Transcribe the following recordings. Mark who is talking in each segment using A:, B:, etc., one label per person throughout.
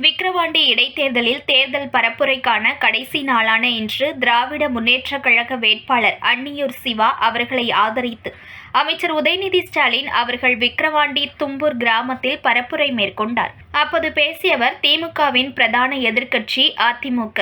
A: விக்கிரவாண்டி இடைத்தேர்தலில் தேர்தல் பரப்புரைக்கான கடைசி நாளான இன்று திராவிட முன்னேற்றக் கழக வேட்பாளர் அன்னியூர் சிவா அவர்களை ஆதரித்து அமைச்சர் உதயநிதி ஸ்டாலின் அவர்கள் விக்கிரவாண்டி தும்பூர் கிராமத்தில் பரப்புரை மேற்கொண்டார். அப்போது பேசியவர் திமுகவின் பிரதான எதிர்க்கட்சி அதிமுக.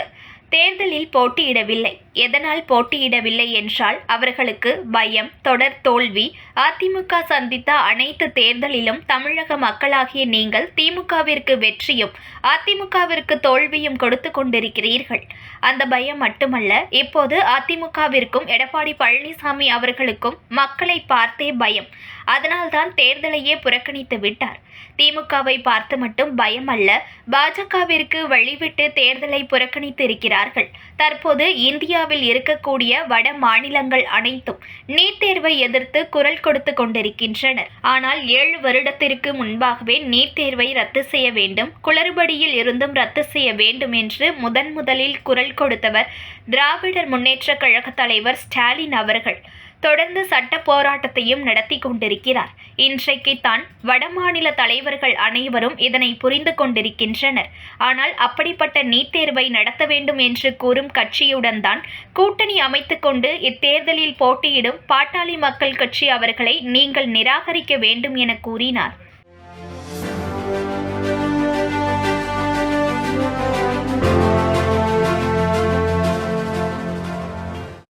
A: தேர்தலில் போட்டியிடவில்லை. எதனால் போட்டியிடவில்லை என்றால் அவர்களுக்கு பயம் தொடர் தோல்வி அதிமுக சந்தித்த அனைத்து தேர்தலிலும் தமிழக மக்களாகிய நீங்கள் திமுகவிற்கு வெற்றியும் அதிமுகவிற்கு தோல்வியும் கொடுத்து கொண்டிருக்கிறீர்கள். அந்த பயம் மட்டுமல்ல இப்போது அதிமுகவிற்கும் எடப்பாடி பழனிசாமி அவர்களுக்கும் மக்களை பார்த்தே பயம். அதனால்தான் தேர்தலையே புறக்கணித்து விட்டார். திமுகவை பார்த்து மட்டும் பயம் அல்ல பாஜகவிற்கு வழிவிட்டு தேர்தலை புறக்கணித்து இருக்கிறார்கள் தற்போது இந்தியா இந்தியாவில் இருக்கக்கூடிய வட மாநிலங்கள் அனைத்தும் நீட் தேர்வை எதிர்த்து குரல் கொடுத்து கொண்டிருக்கின்றனர். ஆனால் ஏழு வருடத்திற்கு முன்பாகவே நீட் தேர்வை ரத்து செய்ய வேண்டும் குளறுபடியில் இருந்தும் ரத்து செய்ய வேண்டும் என்று முதன் முதலில் குரல் கொடுத்தவர் திராவிடர் முன்னேற்ற கழக தலைவர் ஸ்டாலின் அவர்கள். தொடர்ந்து சட்ட போராட்டத்தையும் நடத்தி கொண்டிருக்கிறார். இன்றைக்கு தான் வடமாநில தலைவர்கள் அனைவரும் இதனை புரிந்து கொண்டிருக்கின்றனர். ஆனால் அப்படிப்பட்ட நீட் தேர்வை நடத்த வேண்டும் என்று கூறும் கட்சியுடன் தான் கூட்டணி அமைத்துக்கொண்டு இத்தேர்தலில் போட்டியிடும் பாட்டாளி மக்கள் கட்சி அவர்களை நீங்கள் நிராகரிக்க வேண்டும் என கூறினார்.